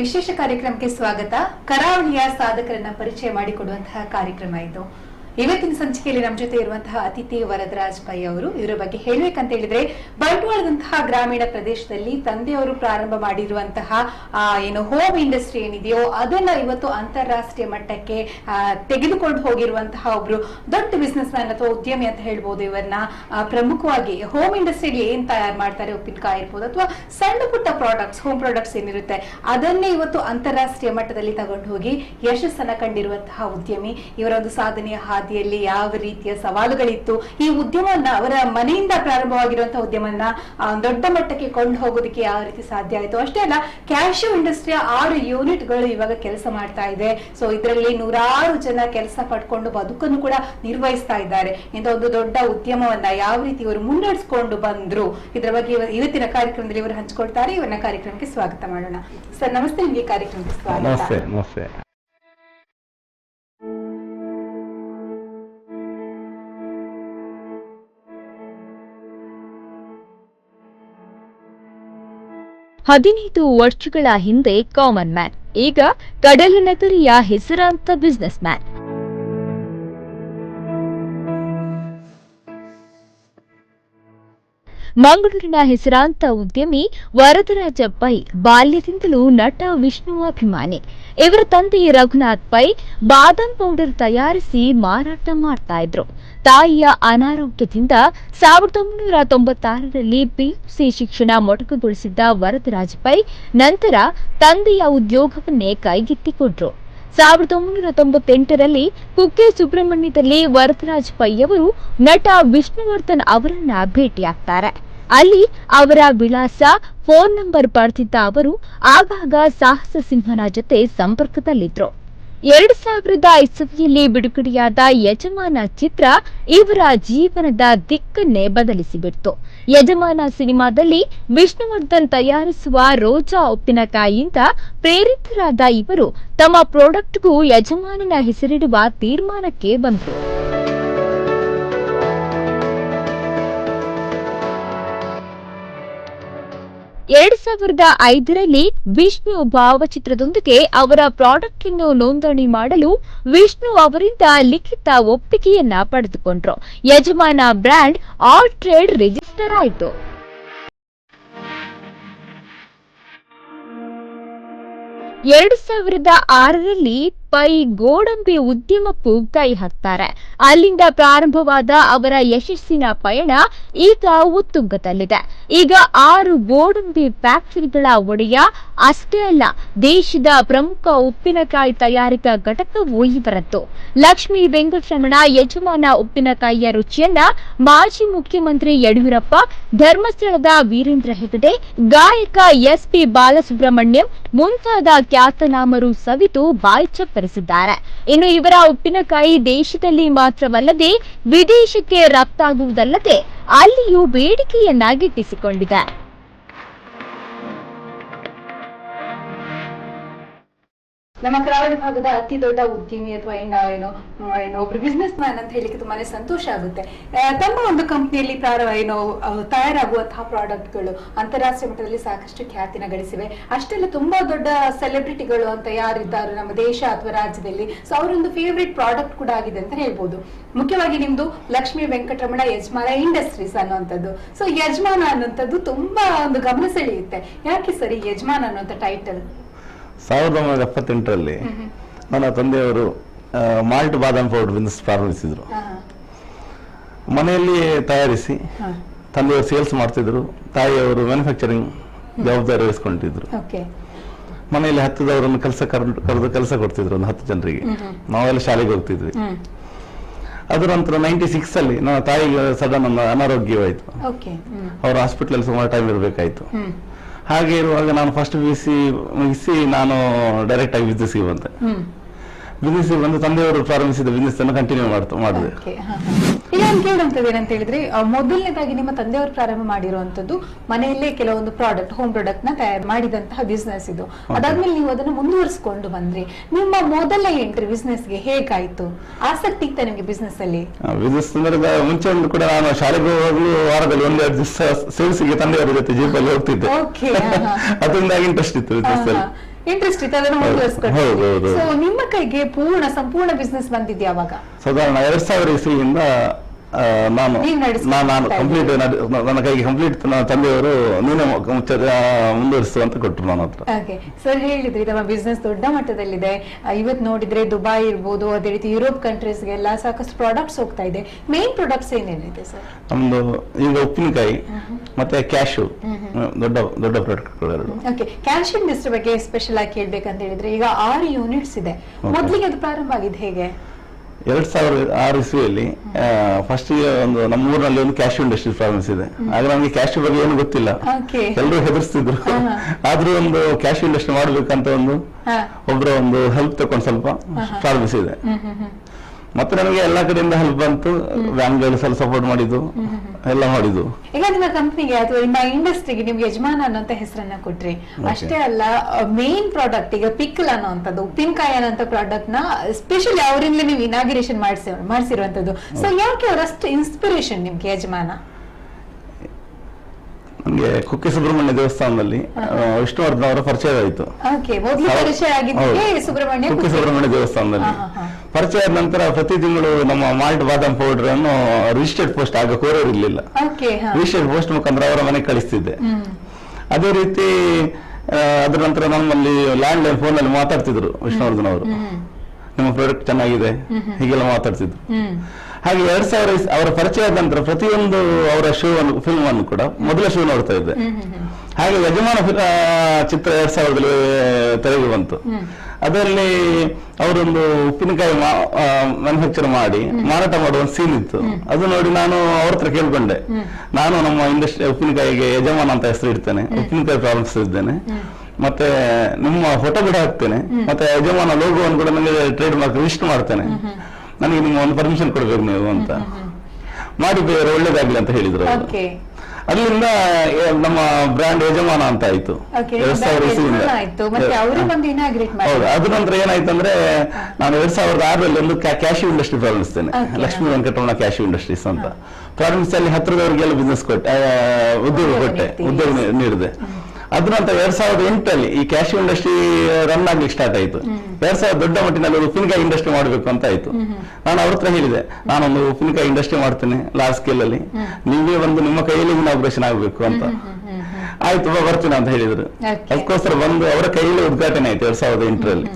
ವಿಶೇಷ ಕಾರ್ಯಕ್ರಮಕ್ಕೆ ಸ್ವಾಗತ. ಕರಾವಳಿಯ ಸಾಧಕರನ್ನ ಪರಿಚಯ ಮಾಡಿಕೊಡುವಂತಹ ಕಾರ್ಯಕ್ರಮ ಇದು. ಇವತ್ತಿನ ಸಂಚಿಕೆಯಲ್ಲಿ ನಮ್ಮ ಜೊತೆ ಇರುವಂತಹ ಅತಿಥಿ ವರದರಾಜ್ ಪೈ ಅವರು. ಇವರ ಬಗ್ಗೆ ಹೇಳ್ಬೇಕಂತ ಹೇಳಿದ್ರೆ, ಬಂಟ್ವಾಳದಂತಹ ಗ್ರಾಮೀಣ ಪ್ರದೇಶದಲ್ಲಿ ತಂದೆಯವರು ಪ್ರಾರಂಭ ಮಾಡಿರುವಂತಹ ಏನು ಹೋಮ್ ಇಂಡಸ್ಟ್ರಿ ಏನಿದೆಯೋ ಅದನ್ನ ಇವತ್ತು ಅಂತಾರಾಷ್ಟ್ರೀಯ ಮಟ್ಟಕ್ಕೆ ತೆಗೆದುಕೊಂಡು ಹೋಗಿರುವಂತಹ ಒಬ್ರು ದೊಡ್ಡ ಬಿಸ್ನೆಸ್ ಮ್ಯಾನ್ ಅಥವಾ ಉದ್ಯಮಿ ಅಂತ ಹೇಳ್ಬೋದು ಇವರನ್ನ. ಪ್ರಮುಖವಾಗಿ ಹೋಮ್ ಇಂಡಸ್ಟ್ರಿಯಲ್ಲಿ ಏನ್ ತಯಾರು ಮಾಡ್ತಾರೆ, ಉಪ್ಪಿನಕಾಯಿ ಇರ್ಬೋದು ಅಥವಾ ಸಣ್ಣ ಪುಟ್ಟ ಪ್ರಾಡಕ್ಟ್ಸ್ ಹೋಮ್ ಪ್ರಾಡಕ್ಟ್ಸ್ ಏನಿರುತ್ತೆ, ಅದನ್ನೇ ಇವತ್ತು ಅಂತಾರಾಷ್ಟ್ರೀಯ ಮಟ್ಟದಲ್ಲಿ ತಗೊಂಡು ಹೋಗಿ ಯಶಸ್ಸನ್ನ ಕಂಡಿರುವಂತಹ ಉದ್ಯಮಿ. ಇವರ ಒಂದು ಸಾಧನೆಯ ಹಾದಿಯಲ್ಲಿ ಯಾವ ರೀತಿಯ ಸವಾಲುಗಳಿತ್ತು? ಈ ಉದ್ಯಮವನ್ನ ಅವರ ಮನೆಯಿಂದ ಪ್ರಾರಂಭವಾಗಿರುವಂತಹ ಉದ್ಯಮವನ್ನ ದೊಡ್ಡ ಮಟ್ಟಕ್ಕೆ ಕೊಂಡು ಹೋಗೋದಕ್ಕೆ ಯಾವ ರೀತಿ ಸಾಧ್ಯ ಆಯಿತು? ಅಷ್ಟೇ ಅಲ್ಲ ಕ್ಯಾಶ್ಯೂ ಇಂಡಸ್ಟ್ರಿಯ ಆರು ಯೂನಿಟ್ಗಳು ಇವಾಗ ಕೆಲಸ ಮಾಡ್ತಾ ಇದೆ. ಸೊ ಇದರಲ್ಲಿ ನೂರಾರು ಜನ ಕೆಲಸ ಪಡ್ಕೊಂಡು ಬದುಕನ್ನು ಕೂಡ ನಿರ್ವಹಿಸ್ತಾ ಇದ್ದಾರೆ. ಇಂಥ ಒಂದು ದೊಡ್ಡ ಉದ್ಯಮವನ್ನ ಯಾವ ರೀತಿ ಇವರು ಮುನ್ನಡೆಸ್ಕೊಂಡು ಬಂದ್ರು? ಇದರ ಬಗ್ಗೆ ಇವ- ಇವತ್ತಿನ ಕಾರ್ಯಕ್ರಮದಲ್ಲಿ ಇವರು ಹಂಚಿಕೊಳ್ತಾರೆ. ಇವರನ್ನ ಕಾರ್ಯಕ್ರಮಕ್ಕೆ ಸ್ವಾಗತ ಮಾಡೋಣ. ಸರ್, ನಮಸ್ತೆ. ನಿಮಗೆ ಕಾರ್ಯಕ್ರಮಕ್ಕೆ ಸ್ವಾಗತ. ಹದಿನೈದು ವರ್ಷಗಳ ಹಿಂದೆ ಕಾಮನ್ ಮ್ಯಾನ್, ಈಗ ಕಡಲನಗರಿಯ ಹೆಸರಾಂತ ಬಿಸ್ನೆಸ್ ಮ್ಯಾನ್ ಮಂಗಳೂರಿನ ಹೆಸರಾಂತ ಉದ್ಯಮಿ ವರದರಾಜ ಪೈ ಬಾಲ್ಯದಿಂದಲೂ ನಟ ವಿಷ್ಣು ಅಭಿಮಾನಿ. ಇವರ ತಂದೆ ರಘುನಾಥ್ ಪೈ ಬಾದಾಮ್ ಪೌಡರ್ ತಯಾರಿಸಿ ಮಾರಾಟ ಮಾಡ್ತಾ ಇದ್ರು. ತಾಯಿಯ ಅನಾರೋಗ್ಯದಿಂದ ಸಾವಿರದ ಒಂಬೈನೂರ ತೊಂಬತ್ತಾರರಲ್ಲಿ ಪಿಯುಸಿ ಶಿಕ್ಷಣ ಮೊಟಕುಗೊಳಿಸಿದ್ದ ವರದರಾಜ ಪೈ ನಂತರ ತಂದೆಯ ಉದ್ಯೋಗವನ್ನೇ ಕೈಗೆತ್ತಿಕೊಂಡ್ರು. ಸಾವಿರದ ಒಂಬೈನೂರ ತೊಂಬತ್ತೆಂಟರಲ್ಲಿ ಕುಕ್ಕೆ ಸುಬ್ರಹ್ಮಣ್ಯದಲ್ಲಿ ವರದರಾಜ ಪೈ ಅವರು ನಟ ವಿಷ್ಣುವರ್ಧನ್ ಅವರನ್ನ ಭೇಟಿಯಾಗ್ತಾರೆ. ಅಲ್ಲಿ ಅವರ ವಿಳಾಸ, ಫೋನ್ ನಂಬರ್ ಪಡೆದಿದ್ದ ಅವರು ಆಗಾಗ ಸಾಹಸ ಸಿಂಹನ ಜೊತೆ ಸಂಪರ್ಕದಲ್ಲಿದ್ರು. ಎರಡು ಸಾವಿರದ ಇಸವಿಯಲ್ಲಿ ಬಿಡುಗಡೆಯಾದ ಯಜಮಾನ ಚಿತ್ರ ಇವರ ಜೀವನದ ದಿಕ್ಕನ್ನೇ ಬದಲಿಸಿಬಿಡ್ತು. ಯಜಮಾನ ಸಿನಿಮಾದಲ್ಲಿ ವಿಷ್ಣುವರ್ಧನ್ ತಯಾರಿಸುವ ರೋಜಾ ಉಪ್ಪಿನಕಾಯಿಯಿಂದ ಪ್ರೇರಿತರಾದ ಇವರು ತಮ್ಮ ಪ್ರಾಡಕ್ಟ್ಗೂ ಯಜಮಾನನ ಹೆಸರಿಡುವ ತೀರ್ಮಾನಕ್ಕೆ ಬಂತು ಎರಡ್ ಸಾವಿರದ ಐದರಲ್ಲಿ ವಿಷ್ಣು ಭಾವಚಿತ್ರದೊಂದಿಗೆ ಅವರ ಪ್ರಾಡಕ್ಟ್ ಅನ್ನು ನೋಂದಣಿ ಮಾಡಲು ವಿಷ್ಣು ಅವರಿಂದ ಲಿಖಿತ ಒಪ್ಪಿಗೆಯನ್ನ ಪಡೆದುಕೊಂಡ್ರು. ಯಜಮಾನ ಬ್ರ್ಯಾಂಡ್ ಆಲ್ ಟ್ರೇಡ್ ರಿಜಿಸ್ಟರ್ ಆಯಿತು. ಎರಡು ಸಾವಿರದ ಆರರಲ್ಲಿ ಪೈ ಗೋಡಂಬಿ ಉದ್ಯಮಕ್ಕೂ ಕೈ ಹಾಕ್ತಾರೆ ಅಲ್ಲಿಂದ ಪ್ರಾರಂಭವಾದ ಅವರ ಯಶಸ್ಸಿನ ಪಯಣ ಈಗ ಉತ್ತುಂಗದಲ್ಲಿದೆ. ಈಗ ಆರು ಗೋಡಂಬಿ ಫ್ಯಾಕ್ಟರಿಗಳ ಒಡೆಯ ಅಷ್ಟೇ ಅಲ್ಲ, ದೇಶದ ಪ್ರಮುಖ ಉಪ್ಪಿನಕಾಯಿ ತಯಾರಿಕಾ ಘಟಕವೂ ಇವರದ್ದು. ಲಕ್ಷ್ಮೀ ವೆಂಕಟರಮಣ ಯಜಮಾನ ಉಪ್ಪಿನಕಾಯಿಯ ರುಚಿಯನ್ನ ಮಾಜಿ ಮುಖ್ಯಮಂತ್ರಿ ಯಡಿಯೂರಪ್ಪ, ಧರ್ಮಸ್ಥಳದ ವೀರೇಂದ್ರ ಹೆಗಡೆ, ಗಾಯಕ ಎಸ್ ಪಿ ಬಾಲಸುಬ್ರಹ್ಮಣ್ಯಂ ಮುಂತಾದ ಖ್ಯಾತನಾಮರು ಸವಿತು ಬಾಯಿ ಚಪ್ಪರಿಸಿದ್ದಾರೆ ಇನ್ನು ಇವರ ಉಪ್ಪಿನಕಾಯಿ ದೇಶದಲ್ಲಿ ಮಾತ್ರವಲ್ಲದೆ ವಿದೇಶಕ್ಕೆ ರಫ್ತಾಗುವುದಲ್ಲದೆ ಅಲ್ಲಿಯೂ ಬೇಡಿಕೆಯನ್ನ ನಮ್ಮ ಕರಾವಳಿ ಭಾಗದ ಅತಿ ದೊಡ್ಡ ಉದ್ಯಮಿ ಅಥವಾ ಏನು ಏನು ಒಬ್ರು ಬಿಸ್ನೆಸ್ ಮ್ಯಾನ್ ಅಂತ ಹೇಳಿಕ್ಕೆ ತುಂಬಾನೇ ಸಂತೋಷ ಆಗುತ್ತೆ. ತಮ್ಮ ಒಂದು ಕಂಪ್ನಿಯಲ್ಲಿ ಪ್ರಾರ, ಏನು ತಯಾರಾಗುವಂತಹ ಪ್ರಾಡಕ್ಟ್ಗಳು ಅಂತಾರಾಷ್ಟ್ರೀಯ ಮಟ್ಟದಲ್ಲಿ ಸಾಕಷ್ಟು ಖ್ಯಾತಿನ ಗಳಿಸಿವೆ. ಅಷ್ಟೆಲ್ಲ ತುಂಬಾ ದೊಡ್ಡ ಸೆಲೆಬ್ರಿಟಿಗಳು ಅಂತ ಯಾರಿದ್ದಾರೆ ನಮ್ಮ ದೇಶ ಅಥವಾ ರಾಜ್ಯದಲ್ಲಿ. ಸೊ ಅವರೊಂದು ಫೇವ್ರೇಟ್ ಪ್ರಾಡಕ್ಟ್ ಕೂಡ ಆಗಿದೆ ಅಂತ ಹೇಳ್ಬೋದು. ಮುಖ್ಯವಾಗಿ ನಿಮ್ದು ಲಕ್ಷ್ಮೀ ವೆಂಕಟರಮಣ ಯಜಮಾನ ಇಂಡಸ್ಟ್ರೀಸ್ ಅನ್ನುವಂಥದ್ದು. ಸೊ ಯಜಮಾನ ಅನ್ನುವಂಥದ್ದು ತುಂಬಾ ಒಂದು ಗಮನ ಸೆಳೆಯುತ್ತೆ. ಯಾಕೆ ಸರಿ ಯಜಮಾನ ಅನ್ನುವಂಥ ಟೈಟಲ್ ಸಾವಿರದ ಒಂಬೈನೂರ ಎಪ್ಪತ್ತೆಂಟರಲ್ಲಿ ನನ್ನ ತಂದೆಯವರು ಮಾಲ್ಟ್ ಬಾದಾಮ್ ಪೌಡರ್ ಬಿಸ್ನೆಸ್ ಪ್ರಾರಂಭಿಸಿದ್ರು ಮನೆಯಲ್ಲಿ ತಯಾರಿಸಿ ತಂದೆಯವರು ಸೇಲ್ಸ್ ಮಾಡ್ತಿದ್ರು ತಾಯಿಯವರು ಮ್ಯಾನುಫ್ಯಾಕ್ಚರಿಂಗ್ ಜವಾಬ್ದಾರಿ ವಹಿಸ್ಕೊಂಡಿದ್ರು. ಮನೆಯಲ್ಲಿ ಹತ್ತದವರನ್ನು ಕೆಲಸ ಕರೆದು ಕೆಲಸ ಕೊಡ್ತಿದ್ರು ಒಂದು ಹತ್ತು ಜನರಿಗೆ. ನಾವೆಲ್ಲ ಶಾಲೆಗೆ ಹೋಗ್ತಿದ್ವಿ. ಅದರ ನಂತರ ನೈಂಟಿ ಸಿಕ್ಸ್ ಅಲ್ಲಿ ನನ್ನ ತಾಯಿಗೆ ಸಡನ್ ಅನಾರೋಗ್ಯವಾಯಿತು. ಅವರು ಹಾಸ್ಪಿಟಲ್ ಸುಮಾರು ಟೈಮ್ ಇರಬೇಕಾಯ್ತು. ಹಾಗೆ ಇರುವಾಗ ನಾನು ಫಸ್ಟ್ ಬಿ ಸಿ ಮುಗಿಸಿ ನಾನು ಡೈರೆಕ್ಟ್ ಆಗಿ ಬಿಸ್ನೆಸ್ಗೆ ಬಂದೆ. ಹ್ಮ್. ಬಿಸ್ನೆಸ್ ಬಂದು ತಂದೆಯವರು ಪ್ರಾರಂಭಿಸಿದ ಬಿಸ್ನೆಸ್ ಅನ್ನು ಕಂಟಿನ್ಯೂ ಮಾಡ್ತಾ ಮಾಡಿದೆ. ಈಗ ನಾನು ಕೇಳುವಂಥದ್ದು ಏನಂತ ಹೇಳಿದ್ರೆ ಮೊದಲನೇದಾಗಿ ನಿಮ್ಮ ತಂದೆಯವರು ಪ್ರಾರಂಭ ಮಾಡಿರುವಂತದ್ದು ಮನೆಯಲ್ಲೇ ಕೆಲವೊಂದು ಪ್ರಾಡಕ್ಟ್ ಹೋಮ್ ಪ್ರಾಡಕ್ಟ್ನ ತಯಾರು ಮಾಡಿದಂತಹ ಬಿಸ್ನೆಸ್ ಇದು. ಅದಾದ್ಮೇಲೆ ನೀವು ಅದನ್ನು ಮುಂದುವರಿಸಿಕೊಂಡು ಬಂದ್ರಿ ನಿಮ್ಮ ಮೊದಲ ಎಂಟ್ರಿ ಬಿಸ್ನೆಸ್ಗೆ ಹೇಗಾಯ್ತು? ಆಸಕ್ತಿ ಇತ್ತ ನಿಮಗೆ ಬಿಸ್ನೆಸ್ ಅಲ್ಲಿ? ಬಿಸ್ನೆಸ್ ಅಂದ್ರೆ ಮುಂಚೆ ಒಂದು ಕೂಡ ನಾನು ಶಾಲೆಗೆ ವಾರದಲ್ಲಿ ಒಂದೆರಡು ದಿವಸ ಸೇಲ್ಸ್ಗೆ ತಂದೆಯವರ ಜೊತೆ ಜೀಪಲ್ಲಿ ಹೋಗ್ತಿದ್ದೆ. ಅದರಿಂದಾಗಿ ಇಂಟ್ರೆಸ್ಟ್ ಇತ್ತು ಬಿಸ್ನೆಸ್ ಅಲ್ಲಿ. ಇಂಟ್ರೆಸ್ಟ್ ಇತ್ತು ಅದನ್ನ. ಮುಂದುವರಿಸ್ಕೊಂಡು ಸೊ ನಿಮ್ಮ ಕೈಗೆ ಪೂರ್ಣ ಸಂಪೂರ್ಣ ಬಿಸ್ನೆಸ್ ಬಂದಿದ್ಯಾವಾಗ ಸಾಧಾರಣ ಎರಡ್ ಸಾವಿರ ಇಸ್ವಿಯಿಂದ ನಾನು ನಾನು ಕಂಪ್ಲೀಟ್ ನನ್ನ ಕೈಗೆ ಕಂಪ್ಲೀಟ್ ನನ್ನ ತಂದೆಯವರು ನೀನೇ ಮುಂದುವರಿಸು ಅಂತ ಕೊಟ್ಟರು ನನ್ನ ಹತ್ರ. ಓಕೆ. ಸರ್ ಹೇಳಿದ್ರಿ ತಮ್ಮ ಬಿಸ್ನೆಸ್ ದೊಡ್ಡ ಮಟ್ಟದಲ್ಲಿದೆ. ಇವತ್ತು ನೋಡಿದ್ರೆ ದುಬೈ ಇರ್ಬೋದು ಅದೇ ರೀತಿ ಯುರೋಪ್ ಕಂಟ್ರೀಸ್ಗೆಲ್ಲ ಸಾಕಷ್ಟು ಪ್ರಾಡಕ್ಟ್ಸ್ ಹೋಗ್ತಾ ಇದೆ. ಮೇನ್ ಪ್ರಾಡಕ್ಟ್ಸ್ ಏನೇನಿದೆ ಸರ್? ನಮ್ದು ಈಗ ಉಪ್ಪಿನಕಾಯಿ ಮತ್ತೆ ಕ್ಯಾಶು ದೊಡ್ಡ ದೊಡ್ಡ ಪ್ರಾಡಕ್ಟ್ಗಳು ಎರಡು. ಓಕೆ. ಕ್ಯಾಶ್ ಇಂಡಸ್ಟ್ರಿ ಬಗ್ಗೆ ಸ್ಪೆಷಲ್ ಆಗಿ ಕೇಳ್ಬೇಕಂತ ಹೇಳಿದ್ರೆ ಈಗ ಆರು ಯೂನಿಟ್ಸ್ ಇದೆ. ಮೊದಲಿಗೆ ಅದು ಪ್ರಾರಂಭ ಆಗಿದೆ ಹೇಗೆ? ಎರಡ್ ಸಾವಿರದ ಆರು ಇಸ್ವಿಯಲ್ಲಿ ಫಸ್ಟ್ ಒಂದು ನಮ್ಮ ಊರಿನಲ್ಲಿ ಒಂದು ಕ್ಯಾಶ್ ಇಂಡಸ್ಟ್ರಿ ಪ್ರಾರಂಭಿಸಿದೆ ಆಗ ನಮಗೆ ಕ್ಯಾಶ್ ಬಗ್ಗೆ ಏನು ಗೊತ್ತಿಲ್ಲ. ಎಲ್ಲರೂ ಹೆದರ್ಸ್ತಿದ್ರು. ಆದ್ರೂ ಒಂದು ಕ್ಯಾಶ್ ಇಂಡಸ್ಟ್ರಿ ಮಾಡಬೇಕಂತ ಒಂದು ಒಬ್ಬರ ಒಂದು ಹೆಲ್ಪ್ ತಕೊಂಡು ಸ್ವಲ್ಪ ಪ್ರಾರಂಭಿಸಿದೆ ಮತ್ತೆ ನನಗೆ ಎಲ್ಲಾ ಕಡೆಯಿಂದ ಹೆಲ್ಪ್ ಬಂತು. ಸ್ವಲ್ಪ ಸಪೋರ್ಟ್ ಮಾಡಿದ್ದು. ಎಲ್ಲ ಮಾಡಿದ್ದು. ಈಗ ನಿಮ್ಮ ಕಂಪ್ನಿಗೆ ಅಥವಾ ನಿಮ್ಮ ಇಂಡಸ್ಟ್ರಿಗೆ ನಿಮ್ಗೆ ಯಜಮಾನ ಅನ್ನೋಂತ ಹೆಸರನ್ನ ಕೊಟ್ರಿ. ಅಷ್ಟೇ ಅಲ್ಲ ಮೇನ್ ಪ್ರಾಡಕ್ಟ್ ಈಗ ಪಿಕ್ಕಲ್ ಅನ್ನೋಂಥದ್ದು ಉಪ್ಪಿನಕಾಯಿ ಅನ್ನೋಂಥ ಪ್ರಾಡಕ್ಟ್ನ ಸ್ಪೆಷಲಿ ಅವರಿಂದಲೇ ನೀವು ಇನಾಗ್ರೇಷನ್ ಮಾಡಿಸಿ ಮಾಡಿಸಿರುವಂತದ್ದು ಸೊ ಯಾಕೆ ಅವರಷ್ಟು ಇನ್ಸ್ಪಿರೇಷನ್ ನಿಮ್ಗೆ ಯಜಮಾನ? ನಮ್ಗೆ ಕುಕ್ಕೆ ಸುಬ್ರಹ್ಮಣ್ಯ ದೇವಸ್ಥಾನದಲ್ಲಿ ವಿಷ್ಣುವರ್ಧನ್ ಅವರ ಪರಿಚಯ ಆಯಿತು. ಕುಕ್ಕೆ. ಸುಬ್ರಹ್ಮಣ್ಯ ದೇವಸ್ಥಾನದಲ್ಲಿ. ಪರಿಚಯ ಆದ ನಂತರ ಪ್ರತಿ ತಿಂಗಳು ನಮ್ಮ ಮಾಲ್ಟ್ ಬಾದಾಮ್ ಪೌಡರ್ ಅನ್ನು ರಿಜಿಸ್ಟರ್ಡ್ ಪೋಸ್ಟ್ ಆಗ ಕೋರೂರ್ ಇರ್ಲಿಲ್ಲ. ರಿಜಿಸ್ಟರ್ಡ್ ಪೋಸ್ಟ್ ಮುಖಾಂತರ ಅವರ ಮನೆಗೆ ಕಳಿಸ್ತಿದ್ದೆ. ಅದೇ ರೀತಿ ಅದರ ನಂತರ ನಮ್ಮಲ್ಲಿ ಲ್ಯಾಂಡ್ ಲೈನ್ ಫೋನ್ ಅಲ್ಲಿ ಮಾತಾಡ್ತಿದ್ರು ವಿಷ್ಣುವರ್ಧನ್ ಅವರು. ನಿಮ್ಮ ಪ್ರಾಡಕ್ಟ್ ಚೆನ್ನಾಗಿದೆ. ಹೀಗೆಲ್ಲ ಮಾತಾಡ್ತಿದ್ರು. ಹಾಗೆ ಎರಡ್ ಸಾವಿರ ಅವರ ಪರಿಚಯ ಆದ ನಂತರ ಪ್ರತಿಯೊಂದು ಅವರ ಶೋ ಅನ್ನು ಫಿಲ್ಮ್ ಅನ್ನು ಕೂಡ ಮೊದಲ ಶೋ ನೋಡ್ತಾ ಇದ್ದೆ. ಹಾಗೆ ಯಜಮಾನ ಚಿತ್ರ ಎರಡ್ ಸಾವಿರದಲ್ಲಿ ತೆರೆಗೆ ಬಂತು. ಅದರಲ್ಲಿ ಅವರೊಂದು ಉಪ್ಪಿನಕಾಯಿ ಮ್ಯಾನುಫ್ಯಾಕ್ಚರ್ ಮಾಡಿ ಮಾರಾಟ ಮಾಡುವ ಸೀನ್ ಇತ್ತು. ಅದು ನೋಡಿ ನಾನು ಅವ್ರ ಹತ್ರ ಕೇಳ್ಕೊಂಡೆ. ನಾನು ನಮ್ಮ ಇಂಡಸ್ಟ್ರಿ ಉಪ್ಪಿನಕಾಯಿಗೆ ಯಜಮಾನ ಅಂತ ಹೆಸರು ಇಡ್ತೇನೆ. ಉಪ್ಪಿನಕಾಯಿ ಪ್ರಾರಂಭಿಸಿದ್ದೇನೆ ಮತ್ತೆ ನಿಮ್ಮ ಫೋಟೋ ಕೂಡ ಹಾಕ್ತೇನೆ. ಮತ್ತೆ ಯಜಮಾನ ಲೋಗೋವನ್ನು ಕೂಡ ನನಗೆ ಟ್ರೇಡ್ ಮಾರ್ಕ್ ರಿಜಿಸ್ಟರ್ ಮಾಡ್ತೇನೆ ನನಗೆ ನಿಮ್ಗೆ ಒಂದು ಪರ್ಮಿಷನ್ ಕೊಡ್ಬೇಕು ನೀವು ಅಂತ. ಮಾಡಿ ಬೇರೆ ಒಳ್ಳೇದಾಗ್ಲಿ ಅಂತ ಹೇಳಿದ್ರು ಅಲ್ಲಿಂದ ನಮ್ಮ ಬ್ರ್ಯಾಂಡ್ ಯಜಮಾನ ಅಂತ ಆಯ್ತು. ಎರಡ್ ಸಾವಿರ ಇಸ್ವಿಯಿಂದ ಆಯ್ತು. ಮತ್ತೆ ಅವರು ಬಂದು ಇನಾಗ್ರೇಟ್ ಹೌದು ಅದ ನಂತರ ಏನಾಯ್ತು ಅಂದ್ರೆ ನಾನು ಎರಡ್ ಸಾವಿರದ ಆರಲ್ಲಿ ಒಂದು ಕ್ಯಾಶ್ ಇಂಡಸ್ಟ್ರಿ ಪ್ರಾರಂಭಿಸ್ತೇನೆ. ಲಕ್ಷ್ಮಿ ವೆಂಕಟರಮಣ ಕ್ಯಾಶ್ ಇಂಡಸ್ಟ್ರೀಸ್ ಅಂತ. ಪ್ರಾರಂಭಿಸಿ ಅಲ್ಲಿ ಹತ್ತಿರದವರಿಗೆಲ್ಲ ಬಿಸ್ನೆಸ್ ಕೊಟ್ಟೆ. ಉದ್ಯೋಗ ಕೊಟ್ಟೆ. ಉದ್ಯೋಗ ನೀಡಿದೆ. ಅದ್ರ ನಂತರ ಎರಡ್ ಸಾವಿರದ ಎಂಟಲ್ಲಿ ಈ ಕ್ಯಾಶ್ ಇಂಡಸ್ಟ್ರಿ ರನ್ ಆಗ್ಲಿಕ್ಕೆ ಸ್ಟಾರ್ಟ್ ಆಯ್ತು. ಎರಡ್ ಸಾವಿರದ ದೊಡ್ಡ ಮಟ್ಟಿನಲ್ಲಿ ಒಂದು ಉಪ್ಪಿನಕಾಯಿ ಇಂಡಸ್ಟ್ರಿ ಮಾಡಬೇಕು ಅಂತ ಆಯ್ತು. ನಾನು ಅವ್ರ ಹತ್ರ ಹೇಳಿದೆ ನಾನೊಂದು ಉಪ್ಪಿನಕಾಯಿ ಇಂಡಸ್ಟ್ರಿ ಮಾಡ್ತೇನೆ ಲಾರ್ಜ್ ಸ್ಕೇಲ್ ಅಲ್ಲಿ. ನಿಮಗೆ ಒಂದು ನಿಮ್ಮ ಕೈಯಲ್ಲಿ ಇನಾಗ್ರೇಷನ್ ಆಗ್ಬೇಕು ಅಂತ. ಆಯ್ತು ಬರ್ತೀನಿ ಅಂತ ಹೇಳಿದ್ರು. ಅದಕ್ಕೋಸ್ಕರ ಬಂದು ಅವರ ಕೈಯಲ್ಲಿ ಉದ್ಘಾಟನೆ ಆಯ್ತು ಎರಡ್ ಸಾವಿರದ ಎಂಟರಲ್ಲಿ.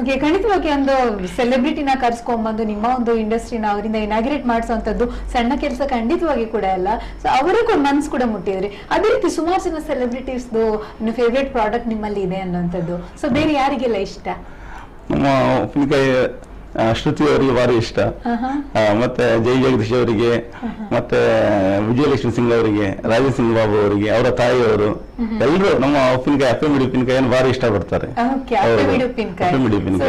ಓಕೆ ಖಂಡಿತವಾಗಿ ಒಂದು ಸೆಲೆಬ್ರಿಟಿನ ಕರ್ಸ್ಕೊಂಬಂದು ನಿಮ್ಮ ಒಂದು ಇಂಡಸ್ಟ್ರಿನ ಅವರಿಂದ ಇನಾಗ್ರೇಟ್ ಮಾಡಿಸುವಂಥದ್ದು ಸಣ್ಣ ಕೆಲಸ ಖಂಡಿತವಾಗಿ ಕೂಡ ಅಲ್ಲ. ಸೊ ಅವರಿಗೂ ಕೂಡ ಮನ್ಸ್ ಕೂಡ ಮುಟ್ಟಿದ್ರಿ. ಅದೇ ರೀತಿ ಸುಮಾರು ಜನ ಸೆಲೆಬ್ರಿಟೀಸ್ದು ಫೇವ್ರೇಟ್ ಪ್ರಾಡಕ್ಟ್ ನಿಮ್ಮಲ್ಲಿ ಇದೆ ಅನ್ನೋಂಥದ್ದು. ಸೊ ಬೇರೆ ಯಾರಿಗೆಲ್ಲ ಇಷ್ಟ? ನಮ್ಮ ಉಪ್ಪಿನಕಾಯಿ ಶ್ರುತಿ ಅವರಿಗೆ ಭಾರಿ ಇಷ್ಟ. ಮತ್ತೆ ಜೈ ಜಗದೀಶ್ ಅವರಿಗೆ ಮತ್ತೆ ವಿಜಯಲಕ್ಷ್ಮಿ ಸಿಂಗ್ ಅವರಿಗೆ ರಾಜೇಶ್ ಸಿಂಗ್ ಬಾಬು ಅವರಿಗೆ ಅವರ ತಾಯಿಯವರು ಎಲ್ಲರೂ ನಮ್ಮ ಉಪ್ಪಿನಕಾಯಿ ಅಪ್ಪಮಿಡಿ ಮಿಡಿ ಉಪ್ಪಿನಕಾಯಿ ಅಪ್ಪಮಿಡಿ ಇಷ್ಟ ಪಡ್ತಾರೆ.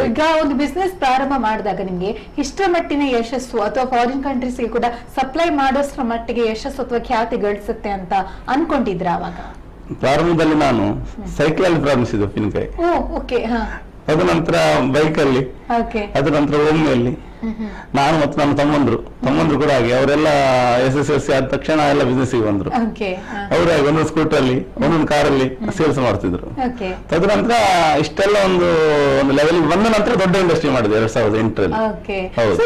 ಈಗ ಒಂದು ಬಿಸ್ನೆಸ್ ಪ್ರಾರಂಭ ಮಾಡಿದಾಗ ನಿಮ್ಗೆ ಇಷ್ಟರ ಮಟ್ಟಿನ ಯಶಸ್ಸು ಅಥವಾ ಫಾರಿನ್ ಕಂಟ್ರೀಸ್ಗೆ ಕೂಡ ಸಪ್ಲೈ ಮಾಡೋಷ್ಟರ ಮಟ್ಟಿಗೆ ಯಶಸ್ಸು ಅಥವಾ ಖ್ಯಾತಿ ಗಳಿಸುತ್ತೆ ಅಂತ ಅನ್ಕೊಂಡಿದ್ರ ಅವಾಗ? ಪ್ರಾರಂಭದಲ್ಲಿ ನಾನು ಸೈಕಲ್ ಪ್ರಾರಂಭಿಸಿದ್ದೆ ಪ್ರಾರಂಭಿಸಿದೆ ಉಪ್ಪಿನಕಾಯಿ ಓ ಅದ ನಂತರ ಬೈಕಲ್ಲಿ ಅದ್ರ ನಂತರ ಒಮ್ಮೆಯಲ್ಲಿ. ನಾನು ಮತ್ತು ನನ್ನ ತಮ್ಮಂದ್ರು. ತಮ್ಮಂದ್ರು ಕೂಡ ಹಾಗೆ. ಅವರೆಲ್ಲ ಎಸ್ ಎಸ್ ಎಲ್ ಸಿ ಆದ ತಕ್ಷಣ ಎಲ್ಲ ಬಿಸ್ನೆಸ್ ಬಂದ್ರು. ಓಕೆ ಹಾಗೆ ಒಂದೊಂದು ಸ್ಕೂಟರ್ ಅಲ್ಲಿ ಒಂದೊಂದು ಕಾರಲ್ಲಿ ಸೇಲ್ಸ್ ಮಾಡ್ತಿದ್ರು. ತದನಂತರ ಇಷ್ಟೆಲ್ಲ ಒಂದು ಒಂದು ಲೆವೆಲ್ ಬಂದ ನಂತರ ದೊಡ್ಡ ಇಂಡಸ್ಟ್ರಿ ಮಾಡಿದೆ ಎರಡ್ ಸಾವಿರದ ಎಂಟರಲ್ಲಿ.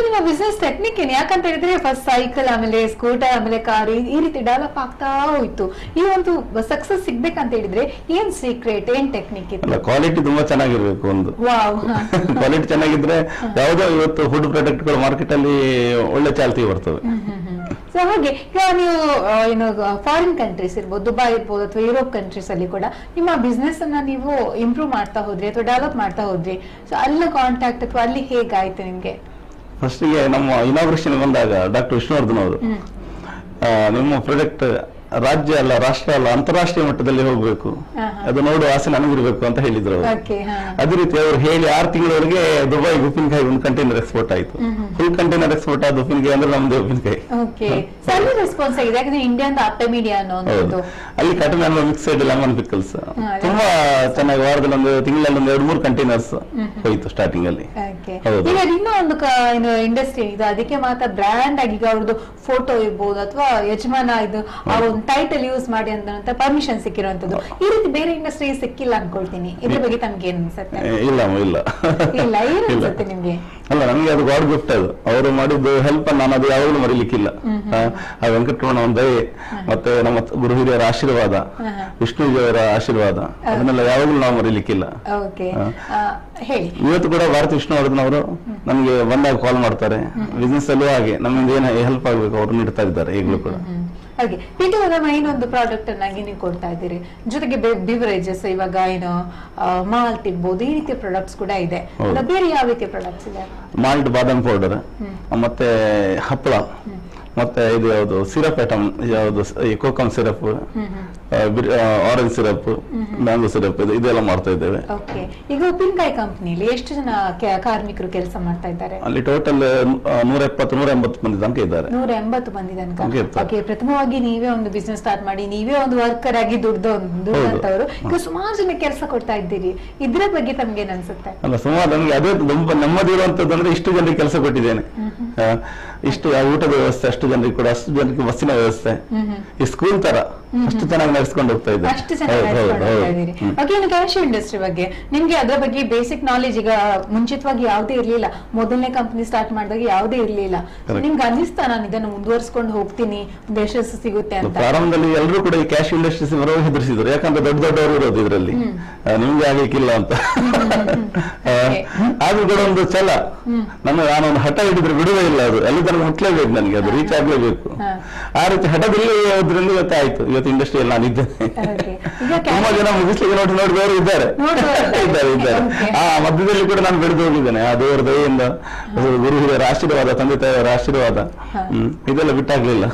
ನಿಮ್ಮ ಬಿಸ್ನೆಸ್ ಟೆಕ್ನಿಕ್ ಏನ್? ಯಾಕಂತ ಹೇಳಿದ್ರೆ ಫಸ್ಟ್ ಸೈಕಲ್ ಆಮೇಲೆ ಸ್ಕೂಟರ್ ಆಮೇಲೆ ಕಾರ್ ಈ ರೀತಿ ಡೆವಲಪ್ ಆಗ್ತಾ ಹೋಯ್ತು. ಈ ಒಂದು ಸಕ್ಸಸ್ ಸಿಗ್ಬೇಕಂತ ಹೇಳಿದ್ರೆ ಏನ್ ಸೀಕ್ರೆಟ್ ಏನ್ ಟೆಕ್ನಿಕ್ ಇತ್ತು? ಕ್ವಾಲಿಟಿ ತುಂಬಾ ಚೆನ್ನಾಗಿರ್ಬೇಕು ಒಂದು. ಕ್ವಾಲಿಟಿ ಚೆನ್ನಾಗಿದ್ರೆ ಯಾವುದೋ ಇವತ್ತು ಫುಡ್ ಪ್ರಾಡಕ್ಟ್ಗಳು ಮಾರ್ಕೆಟ್ ಅಲ್ಲಿ ಒಳ್ಳೆ ಚಾಲ್ತಿ ಬರ್ತದೆ ಸೊ ಹಾಗೆ ಈಗ ನೀವು ಏನು ಫಾರಿನ್ ಕಂಟ್ರೀಸ್ ಇರ್ಬೋದು ದುಬೈ ಇರ್ಬೋದು ಅಥವಾ ಯುರೋಪ್ ಕಂಟ್ರೀಸ್ ಅಲ್ಲಿ ಕೂಡ ನಿಮ್ಮ ಬಿಸ್ನೆಸ್ ಅನ್ನ ನೀವು ಇಂಪ್ರೂವ್ ಮಾಡ್ತಾ ಹೋದ್ರಿ ಅಥವಾ ಡೆವಲಪ್ ಮಾಡ್ತಾ ಹೋದ್ರಿ. ಸೊ ಅಲ್ಲಿನ ಕಾಂಟ್ಯಾಕ್ಟ್ ಅಥವಾ ಅಲ್ಲಿ ಹೇಗಾಯ್ತು ನಿಮ್ಗೆ? ಫಸ್ಟಿಗೆ ನಮ್ಮ ಇನಾಗ್ರೇಷನ್ ಬಂದಾಗ ಡಾಕ್ಟರ್ ವಿಷ್ಣುವರ್ಧನ್ ಅವರು ನಿಮ್ಮ ಪ್ರಾಡಕ್ಟ್ ರಾಜ್ಯ ಅಲ್ಲ ರಾಷ್ಟ್ರ ಅಲ್ಲ ಅಂತಾರಾಷ್ಟ್ರೀಯ ಮಟ್ಟದಲ್ಲಿ ಹೋಗ್ಬೇಕು. ಅದು ನೋಡುವ ಆಸೆ ನನಗಿರ್ಬೇಕು ಅಂತ ಹೇಳಿದ್ರು ಅವರು. ಅದೇ ರೀತಿ ಅವರು ಹೇಳಿ ಆರು ತಿಂಗಳವರೆಗೆ ದುಬೈ ಉಪ್ಪಿನಕಾಯಿ ಒಂದು ಕಂಟೈನರ್ ಎಕ್ಸ್ಪೋರ್ಟ್ ಆಯ್ತು. ಫುಲ್ ಕಂಟೈನರ್ ಎಕ್ಸ್ಪೋರ್ಟ್ ಆದ ಉಪ್ಪಿನಕಾಯಿ ಅಂದ್ರೆ ನಮ್ದು ಉಪ್ಪಿನಕಾಯಿ. ಅಲ್ಲಿ ಕಟನ್ ಅನ್ನೋ ಮಿಕ್ಸೆಡ್ ಲೆಮನ್ ಪಿಕಲ್ಸ್ ತುಂಬಾ ಚೆನ್ನಾಗಿ ವಾರದಲ್ಲಿ ಒಂದು ತಿಂಗಳಲ್ಲಿ ಒಂದು ಎರಡು ಮೂರು ಕಂಟೈನರ್ಸ್ ಹೋಯ್ತು ಸ್ಟಾರ್ಟಿಂಗ್ ಅಲ್ಲಿ. ಈಗ ನಿಮ್ಮ ಒಂದು ಇಂಡಸ್ಟ್ರಿ ಇದು. ಅದಕ್ಕೆ ಮಾತ್ರ ಬ್ರ್ಯಾಂಡ್ ಆಗಿ ಈಗ ಅವ್ರದ್ದು ಫೋಟೋ ಇರ್ಬೋದು ಅಥವಾ ಯಜಮಾನ ಇದು ಆ ಒಂದು ಟೈಟಲ್ ಯೂಸ್ ಮಾಡಿ ಅಂತ ಪರ್ಮಿಷನ್ ಸಿಕ್ಕಿರುವಂತದ್ದು ಈ ರೀತಿ ಬೇರೆ ಇಂಡಸ್ಟ್ರಿ ಸಿಕ್ಕಿಲ್ಲ ಅನ್ಕೊಳ್ತೀನಿ. ಇದ್ರ ಬಗ್ಗೆ ತಮ್ಗೆ ಏನ್ ಅನ್ಸುತ್ತೆ? ಇಲ್ಲ ಇಲ್ಲ. ಇಲ್ಲ ಏನ್ ಇಲ್ಲ. ಅನ್ಸುತ್ತೆ ನಿಮ್ಗೆ? ಅಲ್ಲ ನಮಗೆ ಅದು ಗಾಡ್ ಗಿಫ್ಟ್ ಅದು. ಅವರು ಮಾಡಿದ್ದು ಹೆಲ್ಪ್ ನಾನು ಅದು ಯಾವಾಗಲೂ ಮರಿಲಿಕ್ಕಿಲ್ಲ. ಆ, ವೆಂಕಟರಮಣ ಒಂದು ದಯೆ ಮತ್ತೆ ನಮ್ಮ ಗುರು ಹಿರಿಯರ ಆಶೀರ್ವಾದ ವಿಷ್ಣು ದೇವರ ವಿಷ್ಣುಜಿಯವರ ಆಶೀರ್ವಾದ ಅದನ್ನೆಲ್ಲ ಯಾವಾಗಲೂ ನಾವು ಮರಿಲಿಕ್ಕಿಲ್ಲ. ಇವತ್ತು ಕೂಡ ಭಾರತ ವಿಷ್ಣುವರ್ಧನ್ ಅವರು ನಮಗೆ ಬಂದಾಗ ಕಾಲ್ ಮಾಡ್ತಾರೆ. ಬಿಸ್ನೆಸ್ ಅಲ್ಲೂ ಹಾಗೆ ನಮ್ಮಿಂದ ಏನು ಹೆಲ್ಪ್ ಆಗ್ಬೇಕು ಅವರು ನೀಡ್ತಾ ಇದ್ದಾರೆ ಈಗಲೂ ಕೂಡ. ಹಾಗೆ. ಪಿಂಟು ನಮ್ಮ ಇನ್ನೊಂದು ಪ್ರಾಡಕ್ಟ್ ಅನ್ನಾಗಿ ನೀವು ಕೊಡ್ತಾ ಇದ್ದೀರಿ. ಜೊತೆಗೆ ಬಿವರೇಜಸ್ ಇವಾಗ ಏನು ಮಾಲ್ಟ್ ಇರ್ಬೋದು ಈ ರೀತಿಯ ಪ್ರಾಡಕ್ಟ್ಸ್ ಕೂಡ ಇದೆ. ಬೇರೆ ಯಾವ ರೀತಿಯ ಪ್ರಾಡಕ್ಟ್ಸ್ ಇದೆ? ಮಾಲ್ಟ್ ಬಾದಾಮ್ ಪೌಡರ್ ಮತ್ತೆ ಹಪ್ಪಳ ಮತ್ತೆ ಇದು ಯಾವುದು ಸಿರಪ್ ಐಟಮ್ ಯಾವುದು ಈ kokum syrup orange syrup mango syrup ಇದು ಇದೆಲ್ಲ ಮಾಡ್ತಾ ಇದ್ದೇವೆ. ಈಗ ಉಪ್ಪಿನಕಾಯಿ ಕಂಪ್ನಿಯಲ್ಲಿ ಎಷ್ಟು ಜನ ಕಾರ್ಮಿಕರು ಕೆಲಸ ಮಾಡ್ತಾ ಇದ್ದಾರೆ? ಅಲ್ಲಿ ಟೋಟಲ್ ನೂರ ಎಪ್ಪತ್ತು ನೂರ ಎಂಬತ್ತು ಮಂದಿ ತನಕ ಇದ್ದಾರೆ. ನೂರ ಎಂಬತ್ತು ಮಂದಿ ತನಕ. ಓಕೆ ಪ್ರಥಮವಾಗಿ ನೀವೇ ಒಂದು ಬಿಸ್ನೆಸ್ ಸ್ಟಾರ್ಟ್ ಮಾಡಿ ನೀವೇ ಒಂದು ವರ್ಕರ್ ಆಗಿ ದುಡ್ದು ಅಂತವರು. ಈಗ ಸುಮಾರು ಜನ ಕೆಲಸ ಕೊಡ್ತಾ ಇದ್ದೀರಿ. ಇದ್ರ ಬಗ್ಗೆ ತಮ್ಗೆ ಏನ್ ಅನ್ಸುತ್ತೆ? ಅಲ್ಲ ಸುಮಾರು ನಮ್ಗೆ ಅದೇ ನಮ್ಮದಿರುವಂತದ್ದು ನೆಮ್ಮದಿ ಅಂದ್ರೆ ಇಷ್ಟು ಜನರಿಗೆ ಕೆಲಸ ಕೊಟ್ಟಿದ್ದೇನೆ. ಇಷ್ಟು ಊಟದ ವ್ಯವಸ್ಥೆ ಅಷ್ಟು ಜನರಿಗೆ ಕೂಡ ಅಷ್ಟು ಜನರಿಗೆ ಬಸ್ಸಿನ ವ್ಯವಸ್ಥೆ. ಈ ಸ್ಕೂಲ್ ತರ. ಅಷ್ಟು ಚೆನ್ನಾಗಿ ನಡೆಸ್ಕೊಂಡು ಹೋಗ್ತಾ ಇದ್ದಾರೆ. ಕ್ಯಾಶ್ ಇಂಡಸ್ಟ್ರಿ ಬಗ್ಗೆ. ನಿಮ್ಗೆ ಅದ್ರ ಬಗ್ಗೆ ಬೇಸಿಕ್ ನಾಲೆಜ್ ಈಗ ಮುಂಚಿತವಾಗಿ ಯಾವುದೇ ಇರ್ಲಿಲ್ಲ. ಮೊದಲನೇ ಕಂಪನಿ ಸ್ಟಾರ್ಟ್ ಮಾಡಿದಾಗ ಯಾವುದೇ ಇರ್ಲಿಲ್ಲ. ನಿಮ್ಗೆ ಅನಿಸ್ತಾ ನಾನು ಇದನ್ನು ಮುಂದುವರಿಸ್ಕೊಂಡು ಹೋಗ್ತೀನಿ ಯಶಸ್ಸು ಸಿಗುತ್ತೆ ಅಂತ? ಪ್ರಾರಂಭದಲ್ಲಿ ಎಲ್ಲರೂ ಕೂಡ ಈ ಕ್ಯಾಶ್ ಇಂಡಸ್ಟ್ರೀಸ್ ಬರೋ ಹೆದರಿಸಿದ್ರು. ಯಾಕಂದ್ರೆ ದೊಡ್ಡ ದೊಡ್ಡವರು ಇರೋದು ಇದರಲ್ಲಿ. ನಿಮ್ಗೆ ಆಗ್ಲಿಕ್ಕಿಲ್ಲ ಅಂತ. ಆದ್ರೂ ಕೂಡ ಒಂದು ಛಲ. ನನ್ನ ನಾನೊಂದು ಹಠ ಹಿಡಿದ್ರೆ ಬಿಡುವೇ ಇಲ್ಲ ಅದು. ಎಲ್ಲಿ ತನಕ ಮುಟ್ಲೇಬೇಕು ನನಗೆ ಅದು ರೀಚ್ ಆಗ್ಲೇಬೇಕು. ಆ ರೀತಿ ಹಠದಲ್ಲಿ ಹೋದ್ರಿಂದ ಇವತ್ತು ಆಯ್ತು ಇವತ್ತು ಇಂಡಸ್ಟ್ರಿಯಲ್ಲಿ ನಾನು ಇದ್ದೇನೆ. ತುಂಬಾ ಜನ ಮುಗಿಸ್ಲಿಕ್ಕೆ ನೋಡಿ ನೋಡಿದವರು ಇದ್ದಾರೆ. ಇದ್ದಾರೆ. ಇದ್ದಾರೆ ಆ ಮಧ್ಯದಲ್ಲಿ ಕೂಡ ನಾನು ಬೆಳೆದು ಹೋಗಿದ್ದೇನೆ. ಆ ದೇವರ ದಯೆಯಿಂದ ಗುರು ಹಿರಿಯರ ಆಶೀರ್ವಾದ ತಂದೆ ತಾಯಿಯವರ ಆಶೀರ್ವಾದ. ಇದೆಲ್ಲ ಬಿಟ್ಟಾಗ್ಲಿಲ್ಲ.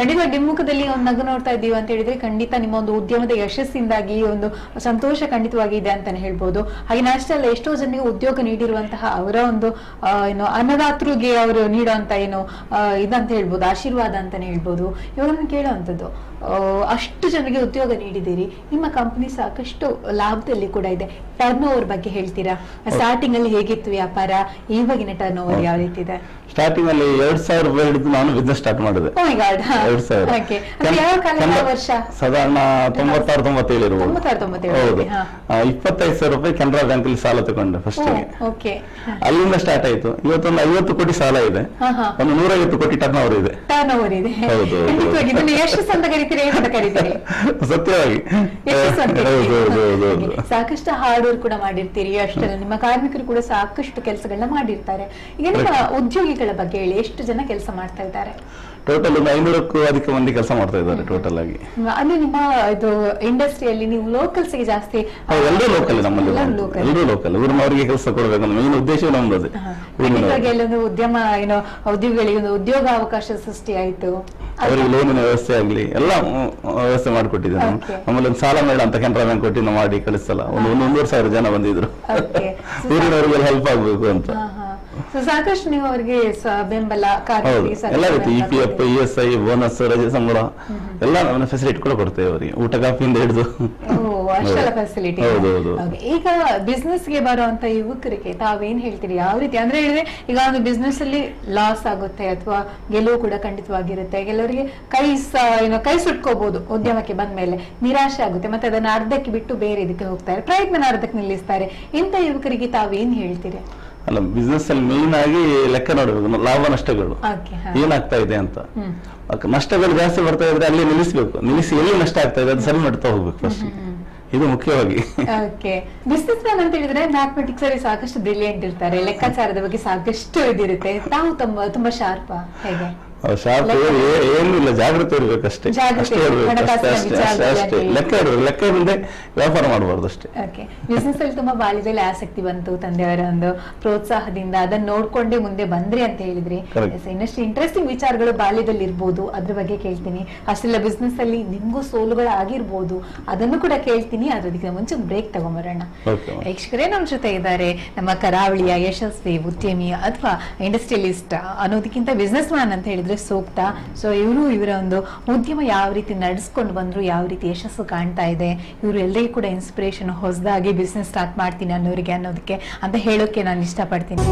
ಖಂಡಿತ ನಿಮ್ಮುಖದಲ್ಲಿ ಒಂದು ನಗು ನೋಡ್ತಾ ಇದ್ದೀವಿ ಅಂತ ಹೇಳಿದ್ರೆ ಖಂಡಿತ ನಿಮ್ಮ ಒಂದು ಉದ್ಯಮದ ಯಶಸ್ಸಿಂದಾಗಿ ಒಂದು ಸಂತೋಷ ಖಂಡಿತವಾಗಿ ಇದೆ ಅಂತಾನೆ ಹೇಳ್ಬೋದು. ಹಾಗೆ ಅಷ್ಟೇ ಅಲ್ಲ ಎಷ್ಟೋ ಜನರಿಗೆ ಉದ್ಯೋಗ ನೀಡಿರುವಂತಹ ಅವರ ಒಂದು ಏನು ಅನ್ನದಾತೃಗೆ ಅವರು ನೀಡುವಂತ ಏನು ಇದಂತ ಹೇಳ್ಬೋದು ಆಶೀರ್ವಾದ ಅಂತಾನೆ ಹೇಳ್ಬೋದು. ಇವರನ್ನು ಕೇಳುವಂಥದ್ದು ಅಷ್ಟು ಜನರಿಗೆ ಉದ್ಯೋಗ ನೀಡಿದ್ದೀರಿ. ನಿಮ್ಮ ಕಂಪನಿ ಸಾಕಷ್ಟು ಲಾಭದಲ್ಲಿ ಕೂಡ ಇದೆ. ಟರ್ನ್ ಓವರ್ ಬಗ್ಗೆ ಹೇಳ್ತೀರಾ? ಸ್ಟಾರ್ಟಿಂಗ್ ಅಲ್ಲಿ ಹೇಗಿತ್ತು ವ್ಯಾಪಾರ? ಇವಾಗಿನ ಟರ್ನ್ ಓವರ್ ಯಾವ ರೀತಿ ಇದೆ? ಸ್ಟಾರ್ಟಿಂಗ್ ಅಲ್ಲಿ ಎರಡ್ ಸಾವಿರ ರೂಪಾಯಿ ಹಿಡಿದು ನಾನು ಬಿಸ್ನೆಸ್ ಸ್ಟಾರ್ಟ್ ಮಾಡಿದೆ. Oh. ಎರಡ್ ಸಾವಿರ. ವರ್ಷ? ಸಾಧಾರಣ ತೊಂಬತ್ತಾರು ತೊಂಬತ್ತೇಳು ಇರ್ಬೋದು. ಇಪ್ಪತ್ತೈದು ಸಾವಿರ ರೂಪಾಯಿ ಕೆನರಾ ಬ್ಯಾಂಕ್ ಅಲ್ಲಿ ಸಾಲ ತಗೊಂಡೆ ಫಸ್ಟ್ಗೆ ಓಕೆ ಅಲ್ಲಿಂದ ಸ್ಟಾರ್ಟ್ ಆಯ್ತು. ಇವತ್ತೊಂದು ಐವತ್ತು ಕೋಟಿ ಸಾಲ ಇದೆ. ಒಂದು ನೂರೈವತ್ತು ಕೋಟಿ ಟರ್ನ್ ಓವರ್ ಇದೆ. ಟರ್ನ್ ಓವರ್ ಇದೆ ಹೌದು, ಎಷ್ಟು ಖಂಡಿತವಾಗಿ ಅಂತ ಕರಿತೀರಿ. ಸತ್ಯವಾಗಿ. ಕರಿತೀರಿ. ಹಾಗೆ. ಸಾಕಷ್ಟು ಹಾರ್ಡ್ ವರ್ಕ್ ಕೂಡ ಮಾಡಿರ್ತೀರಿ ಅಷ್ಟೇ ನಿಮ್ಮ ಕಾರ್ಮಿಕರು ಕೂಡ ಸಾಕಷ್ಟು ಕೆಲಸಗಳನ್ನ ಮಾಡಿರ್ತಾರೆ. ಈಗ ನಿಮ್ಮ ಉದ್ಯೋಗಿಗಳ ಬಗ್ಗೆ ಹೇಳಿ ಎಷ್ಟು ಜನ ಕೆಲಸ ಮಾಡ್ತಾ ಇದ್ದಾರೆ? ಟೋಟಲ್ ಒಂದು ಐನೂರಕ್ಕೂ ಅಧಿಕ ಮಂದಿ ಕೆಲಸ ಮಾಡ್ತಾ ಇದ್ದಾರೆ ಟೋಟಲ್ ಆಗಿ. ಅಂದ್ರೆ ನಿಮ್ಮ ಇದು ಇಂಡಸ್ಟ್ರಿಯಲ್ಲಿ ನೀವು ಲೋಕಲ್ಸ್ಗೆ ಜಾಸ್ತಿ ಎಲ್ಲರೂ ಲೋಕಲ್ ನಮ್ಮಲ್ಲಿ ಎಲ್ಲರೂ ಲೋಕಲ್ ಊರಿನವರಿಗೆ ಕೆಲಸ ಕೊಡಬೇಕು ನಮ್ಮ ಮೇನ್ ಉದ್ದೇಶ ನಮ್ದು ಅದೇ. ಉದ್ಯಮ ಏನೋ ಉದ್ಯೋಗಿಗಳಿಗೆ ಒಂದು ಉದ್ಯೋಗ ಅವಕಾಶ ಸೃಷ್ಟಿ ಆಯ್ತು ಅವರಿಗೆ ಲೋನಿನ ವ್ಯವಸ್ಥೆ ಆಗ್ಲಿ ಎಲ್ಲ ವ್ಯವಸ್ಥೆ ಮಾಡಿಕೊಟ್ಟಿದ್ದೇನೆ ನಾನು. ಆಮೇಲೆ ಒಂದು ಸಾಲ ಮೇಳ ಅಂತ ಕೆನರಾ ಬ್ಯಾಂಕ್ ಕೊಟ್ಟಿನ ಮಾಡಿ ಕಳಿಸಲ್ಲ ಒಂದು ಒಂದು ಒಂದೂವರೆ ಸಾವಿರ ಜನ ಬಂದಿದ್ರು. ಊರಿನವರಿಗೆ ಊರಿನವರಿಗೆಲ್ಲ ಹೆಲ್ಪ್ ಆಗ್ಬೇಕು ಅಂತ. ಸಾಕಷ್ಟು ನೀವು ಅವರಿಗೆ ಬೆಂಬಲ ಎಲ್ಲ ರೀತಿ E P F E S I bonus ರಜೆ ಸಂಬಳ. ಎಲ್ಲ ಫೆಸಿಲಿಟಿ ಕೂಡ ಕೊಡ್ತೇವೆ ಅವರಿಗೆ. ಊಟ ಕಾಫಿಯಿಂದ ಹಿಡಿದು. ಅಷ್ಟೆಲ್ಲ ಫೆಸಿಲಿಟಿ. ಈಗ ಬಿಸ್ನೆಸ್ಗೆ ಬರುವಂತ ಯುವಕರಿಗೆ ತಾವೇನ್ ಹೇಳ್ತೀರಿ? ಯಾವ ರೀತಿ? ಅಂದ್ರೆ ಹೇಳಿದ್ರೆ ಈಗ ಒಂದು ಬಿಸ್ನೆಸ್ ಅಲ್ಲಿ ಲಾಸ್ ಆಗುತ್ತೆ ಅಥವಾ ಗೆಲುವು ಕೂಡ ಖಂಡಿತವಾಗಿರುತ್ತೆ. ಕೆಲವರಿಗೆ ಕೈ ಏನು ಕೈ ಸುಟ್ಕೋಬಹುದು ಉದ್ಯಮಕ್ಕೆ ಬಂದ್ಮೇಲೆ. ನಿರಾಶೆ ಆಗುತ್ತೆ ಮತ್ತೆ ಅದನ್ನ ಅರ್ಧಕ್ಕೆ ಬಿಟ್ಟು ಬೇರೆ ಇದಕ್ಕೆ ಹೋಗ್ತಾರೆ. ಪ್ರಯತ್ನ ಅರ್ಧಕ್ಕೆ ನಿಲ್ಲಿಸ್ತಾರೆ. ಇಂಥ ಯುವಕರಿಗೆ ತಾವೇನ್ ಹೇಳ್ತೀರಿ? ಅಲ್ಲ ಬಿಸ್ನೆಸ್ ಅಲ್ಲಿ ಮೇನ್ ಆಗಿ ಲೆಕ್ಕ ನೋಡಬೇಕು ಲಾಭ ನಷ್ಟಗಳು. ಏನಾಗ್ತಾ ಇದೆ ಅಂತ. ನಷ್ಟಗಳು ಜಾಸ್ತಿ ಬರ್ತಾ ಇದ್ರೆ ಅಲ್ಲಿ ನಿಲ್ಲಿಸ್ಬೇಕು. ನಿಲ್ಲಿಸಿ ಎಲ್ಲಿ ನಷ್ಟ ಆಗ್ತಾ ಇದೆ ಅದು ಸರಿ ಮಾಡ್ತಾ ಹೋಗ್ಬೇಕು ಫಸ್ಟ್ ಇದು ಮುಖ್ಯವಾಗಿ. ಓಕೆ ಬಿಸ್ನೆಸ್ ಮ್ಯಾನ್ ಅಂತ ಹೇಳಿದ್ರೆ ಮ್ಯಾಥಮೆಟಿಕ್ಸ್ ಅಲ್ಲಿ ಸಾಕಷ್ಟು ಬ್ರಿಲಿಯಂಟ್ ಇರ್ತಾರೆ. ಲೆಕ್ಕಾಚಾರದ ಬಗ್ಗೆ ಸಾಕಷ್ಟು ಇದಿರುತ್ತೆ. ತಾವು ತುಂಬಾ ತುಂಬಾ ಶಾರ್ಪ್ ಹೇಗೆ? ಶಾರ್ಪ್ ಏನಿಲ್ಲ ಜಾಗೃತಿ ಇರ್ಬೇಕಷ್ಟೇ. ಜಾಗೃತಿ ಅಷ್ಟೇ ಅಷ್ಟೇ ಲೆಕ್ಕ ಇರ್ಬೇಕು. ಲೆಕ್ಕ ಇಲ್ಲದೆ ವ್ಯಾಪಾರ ಮಾಡಬಾರ್ದು ಅಷ್ಟೇ. ಬಿಸ್ನೆಸ್ ಅಲ್ಲಿ ತುಂಬಾ ಬಾಲ್ಯದಲ್ಲಿ ಆಸಕ್ತಿ ಬಂತು ತಂದೆಯವರ ಒಂದು ಪ್ರೋತ್ಸಾಹದಿಂದ. ಅದನ್ನ ನೋಡ್ಕೊಂಡೆ ಮುಂದೆ ಬಂದ್ರಿ ಅಂತ ಹೇಳಿದ್ರಿ. ಇನ್ನಷ್ಟು ಇಂಟ್ರೆಸ್ಟಿಂಗ್ ವಿಚಾರಗಳು ಬಾಲ್ಯದಲ್ಲಿ ಇರ್ಬೋದು. ಅದ್ರ ಬಗ್ಗೆ ಕೇಳ್ತೀನಿ. ಅಷ್ಟೆಲ್ಲ ಬಿಸ್ನೆಸ್ ಅಲ್ಲಿ ನಿಮ್ಗೂ ಸೋಲುಗಳು ಆಗಿರ್ಬೋದು. ಅದನ್ನು ಕೂಡ ಕೇಳ್ತೀನಿ. ಅದಕ್ಕೆ ಮುಂಚೆ ಬ್ರೇಕ್ ತಗೊಂಬರೋಣ. ಯಕ್ಷಕರೇ ನಮ್ಮ ಜೊತೆ ಇದ್ದಾರೆ ನಮ್ಮ ಕರಾವಳಿಯ ಯಶಸ್ವಿ ಉದ್ಯಮಿ ಅಥವಾ ಇಂಡಸ್ಟ್ರಿಯಲಿಸ್ಟ್ ಅನ್ನೋದಕ್ಕಿಂತ ಬಿಸ್ನೆಸ್ ಮ್ಯಾನ್ ಅಂತ ಹೇಳಿದ್ರೆ. ಸೂಕ್ತ. ಸೊ ಇವರು ಇವರ ಒಂದು ಉದ್ಯಮ ಯಾವ ರೀತಿ ನಡೆಸ್ಕೊಂಡು ಬಂದ್ರು, ಯಾವ ರೀತಿ ಯಶಸ್ಸು ಕಾಣ್ತಾ ಇದೆ, ಇವರು ಎಲ್ಲರಿಗೂ ಕೂಡ ಇನ್ಸ್ಪಿರೇಷನ್ ಹೊಸದಾಗಿ ಬಿಸ್ನೆಸ್ ಸ್ಟಾರ್ಟ್ ಮಾಡ್ತೀನಿ ಅನ್ನೋರಿಗೆ ಅನ್ನೋದಕ್ಕೆ ಅಂತ ಹೇಳೋಕೆ ನಾನು ಇಷ್ಟಪಡ್ತೀನಿ.